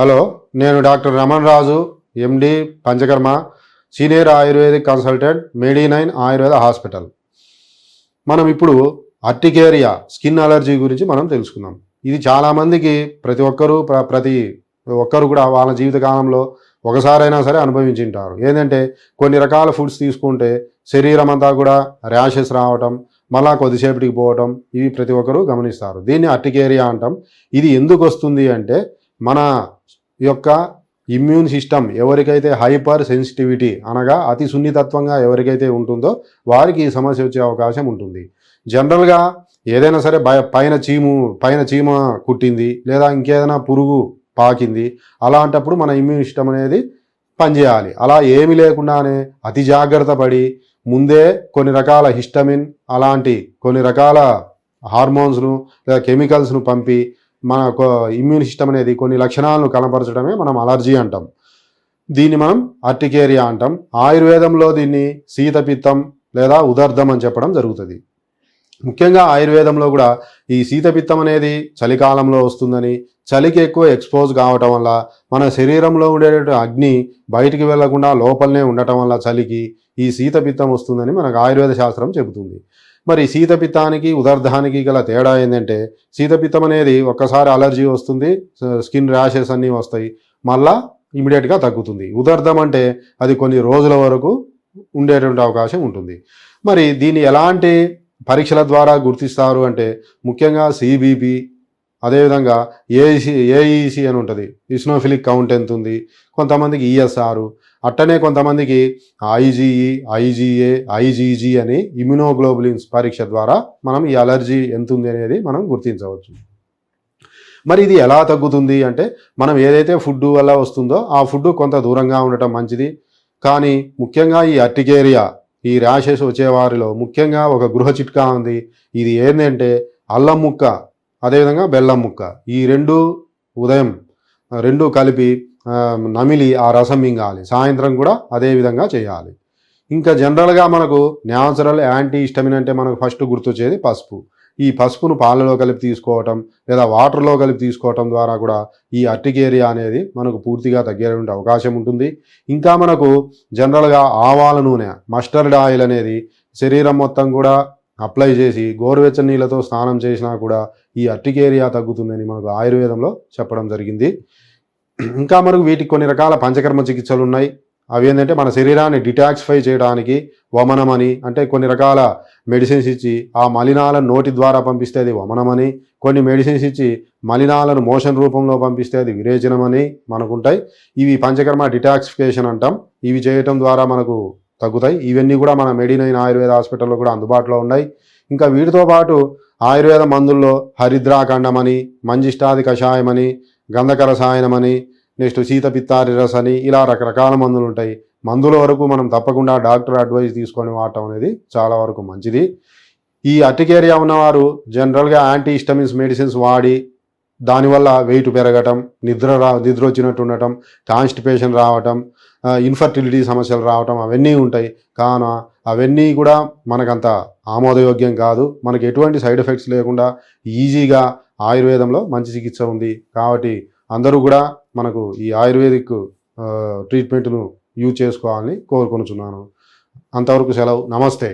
Hello నేను doctor Raman Raju MD Panchakarma senior ayurvedic consultant medi nine Ayurveda hospital. మనం ఇప్పుడు urticaria skin allergy గురించి మనం తెలుసుకుందాం. ఇది చాలామందికి ప్రతి ఒక్కరూ ప్ర- ప్రతి ఒక్కరు కూడా వాళ్ళ జీవితకాలంలో ఒకసారైనా సరే అనుభవించి ఉంటారు ఏంటంటే కొన్ని రకాల ఫుడ్స్ తీసుకుంటే శరీరం అంతా కూడా ర్యాషెస్ రావటం మళ్ళా కొద్దిసేపటికి పోవటం ఇవి ప్రతి ఒక్కరూ గమనిస్తారు. దీన్ని అర్టికేరియా అంటాం. ఇది ఎందుకు వస్తుంది అంటే మన యొక్క ఇమ్యూన్ సిస్టమ్ ఎవరికైతే హైపర్ సెన్సిటివిటీ అనగా అతి సున్నితత్వంగా ఎవరికైతే ఉంటుందో వారికి ఈ సమస్య వచ్చే అవకాశం ఉంటుంది. జనరల్గా ఏదైనా సరే భయ పైన చీము పైన చీమ కుట్టింది లేదా ఇంకేదైనా పురుగు పాకింది అలాంటప్పుడు మన ఇమ్యూన్ సిస్టమ్ అనేది పనిచేయాలి. అలా ఏమీ లేకుండానే అతి జాగ్రత్త పడి ముందే కొన్ని రకాల హిస్టమిన్ అలాంటి కొన్ని రకాల హార్మోన్స్ను లేదా కెమికల్స్ను పంపి మన ఇమ్యూన్ సిస్టమ్ అనేది కొన్ని లక్షణాలను కనపరచడమే మనం అలర్జీ అంటాం. దీన్ని మనం అర్టికేరియా అంటాం. ఆయుర్వేదంలో దీన్ని శీతపిత్తం లేదా ఉదర్థం అని చెప్పడం జరుగుతుంది. ముఖ్యంగా ఆయుర్వేదంలో కూడా ఈ శీతపిత్తం అనేది చలికాలంలో వస్తుందని చలికి ఎక్కువ ఎక్స్పోజ్ కావటం వల్ల మన శరీరంలో ఉండేటువంటి అగ్ని బయటికి వెళ్ళకుండా లోపలనే ఉండటం వల్ల చలికి ఈ శీతపిత్తం వస్తుందని మనకు ఆయుర్వేద శాస్త్రం చెబుతుంది. మరి శీతపిత్తానికి ఉదర్ధానికి గల తేడా ఏంటంటే శీతపిత్తం అనేది ఒక్కసారి అలర్జీ వస్తుంది స్కిన్ ర్యాషెస్ అన్నీ వస్తాయి మళ్ళా ఇమీడియట్గా తగ్గుతుంది. ఉదర్ధం అంటే అది కొన్ని రోజుల వరకు ఉండేటువంటి అవకాశం ఉంటుంది. మరి దీన్ని ఎలాంటి పరీక్షల ద్వారా గుర్తిస్తారు అంటే ముఖ్యంగా సిబిపి అదేవిధంగా ఏఈసి ఏఈసి అని ఉంటుంది ఇస్నోఫిలిక్ కౌంట్ ఎంత ఉంది కొంతమందికి ఈఎస్ఆర్ అట్టనే కొంతమందికి ఐజీఈ ఐజీఏ ఐజీజీ అని ఇమ్యునోగ్లోబులిన్స్ పరీక్ష ద్వారా మనం ఈ అలర్జీ ఎంత ఉంది అనేది మనం గుర్తించవచ్చు. మరి ఇది ఎలా తగ్గుతుంది అంటే మనం ఏదైతే ఫుడ్ వల్ల వస్తుందో ఆ ఫుడ్ కొంత దూరంగా ఉండటం మంచిది. కానీ ముఖ్యంగా ఈ అర్టికేరియా ఈ ర్యాషెస్ వచ్చేవారిలో ముఖ్యంగా ఒక గృహ చిట్కా ఉంది. ఇది ఏంటంటే అల్లం ముక్క అదేవిధంగా బెల్లం ముక్క. ఈ రెండు ఉదయం రెండు కలిపి నమిలి ఆ రసం మింగాలి సాయంత్రం కూడా అదే విధంగా చేయాలి. ఇంకా జనరల్గా మనకు న్యాచురల్ యాంటీ హిస్టమిన్ అంటే మనకు ఫస్ట్ గుర్తొచ్చేది పసుపు. ఈ పసుపును పాలలో కలిపి తీసుకోవటం లేదా వాటర్లో కలిపి తీసుకోవటం ద్వారా కూడా ఈ అర్టికేరియా అనేది మనకు పూర్తిగా తగ్గేటువంటి అవకాశం ఉంటుంది. ఇంకా మనకు జనరల్గా ఆవాల నూనె మస్టర్డ్ ఆయిల్ అనేది శరీరం మొత్తం కూడా అప్లై చేసి గోరువెచ్చని నీళ్ళతో స్నానం చేసినా కూడా ఈ అర్టికేరియా తగ్గుతుందని మనకు ఆయుర్వేదంలో చెప్పడం జరిగింది. ఇంకా మనకు వీటికి కొన్ని రకాల పంచకర్మ చికిత్సలు ఉన్నాయి. అవి ఏంటంటే మన శరీరాన్ని డిటాక్సిఫై చేయడానికి వమనమని అంటే కొన్ని రకాల మెడిసిన్స్ ఇచ్చి ఆ మలినాలను నోటి ద్వారా పంపిస్తే అది వమనమని కొన్ని మెడిసిన్స్ ఇచ్చి మలినాలను మోషన్ రూపంలో పంపిస్తే అది విరేచనమని మనకుంటాయి. ఇవి పంచకర్మ డిటాక్సిఫికేషన్ అంటాం. ఇవి చేయటం ద్వారా మనకు తగ్గుతాయి. ఇవన్నీ కూడా మన మెడినైన్ ఆయుర్వేద హాస్పిటల్లో కూడా అందుబాటులో ఉన్నాయి. ఇంకా వీటితో పాటు ఆయుర్వేద మందుల్లో హరిద్రాఖండమని మంజిష్టాది కషాయమని గంధక రసాయనమని నెక్స్ట్ శీతపిత్తారి రస్ అని ఇలా రకరకాల మందులు ఉంటాయి. మందుల వరకు మనం తప్పకుండా డాక్టర్ అడ్వైస్ తీసుకొని వాడటం అనేది చాలా వరకు మంచిది. ఈ అటికేరియా ఉన్నవారు జనరల్గా యాంటీ హిస్టమిన్స్ మెడిసిన్స్ వాడి దానివల్ల వెయిట్ పెరగటం నిద్ర రా నిద్ర వచ్చినట్టు ఉండటం కాన్స్టిపేషన్ రావటం ఇన్ఫర్టిలిటీ సమస్యలు రావటం అవన్నీ ఉంటాయి. కాన అవన్నీ కూడా మనకంత ఆమోదయోగ్యం కాదు. మనకి ఎటువంటి సైడ్ ఎఫెక్ట్స్ లేకుండా ఈజీగా ఆయుర్వేదంలో మంచి చికిత్స ఉంది. కాబట్టి అందరూ కూడా మనకు ఈ ఆయుర్వేదిక్ ట్రీట్మెంట్ను యూజ్ చేసుకోవాలని కోరుకొనుచున్నాను. అంతవరకు సెలవు. నమస్తే.